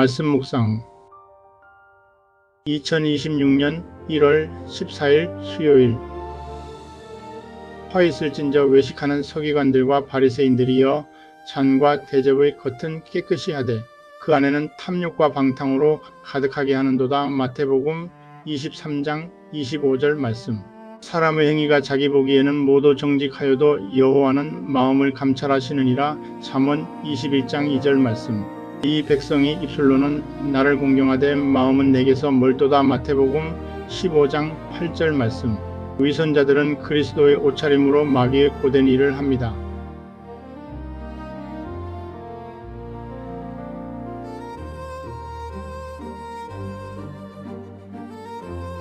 말씀 묵상. 2026년 1월 14일 수요일. 화 있을진저 외식하는 서기관들과 바리새인들이여 잔과 대접의 겉은 깨끗이 하되 그 안에는 탐욕과 방탕으로 가득하게 하는도다. 마태복음 23장 25절 말씀. 사람의 행위가 자기 보기에는 모두 정직하여도 여호와는 마음을 감찰하시느니라. 잠언 21장 2절 말씀 이 백성이 입술로는 나를 공경하되 마음은 내게서 멀도다 마태복음 15장 8절 말씀 위선자들은 그리스도의 옷차림으로 마귀의 고된 일을 합니다.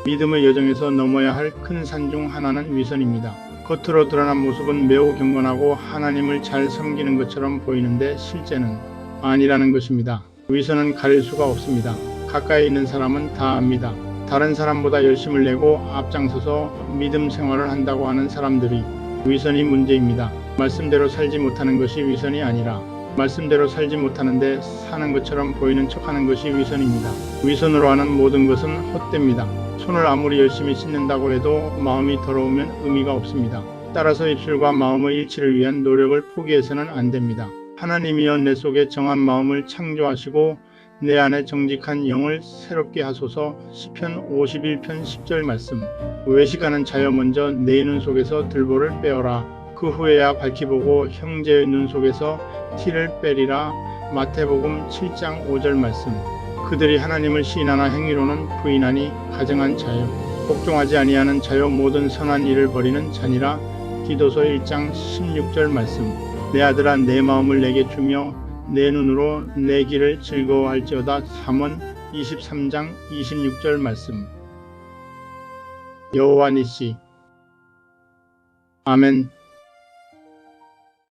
믿음의 여정에서 넘어야 할 큰 산 중 하나는 위선입니다. 겉으로 드러난 모습은 매우 경건하고 하나님을 잘 섬기는 것처럼 보이는데 실제는 아니라는 것입니다. 위선은 가릴 수가 없습니다. 가까이 있는 사람은 다 압니다. 다른 사람보다 열심을 내고 앞장서서 믿음 생활을 한다고 하는 사람들이 위선이 문제입니다. 말씀대로 살지 못하는 것이 위선이 아니라 말씀대로 살지 못하는데 사는 것처럼 보이는 척하는 것이 위선입니다. 위선으로 하는 모든 것은 헛됩니다. 손을 아무리 열심히 씻는다고 해도 마음이 더러우면 의미가 없습니다. 따라서 입술과 마음의 일치를 위한 노력을 포기해서는 안 됩니다. 하나님이여 내 속에 정한 마음을 창조하시고 내 안에 정직한 영을 새롭게 하소서. 시편 51편 10절 말씀. 외식하는 자여 먼저 내 눈 속에서 들보를 빼어라. 그 후에야 밝히 보고 형제의 눈 속에서 티를 빼리라. 마태복음 7장 5절 말씀. 그들이 하나님을 시인하나 행위로는 부인하니 가정한 자여. 복종하지 아니하는 자여 모든 선한 일을 버리는 자니라. 디도서 1장 16절 말씀 내 아들아 내 마음을 내게 주며 내 눈으로 내 길을 즐거워할지어다. 3원 23장 26절 말씀. 여호와 니시. 아멘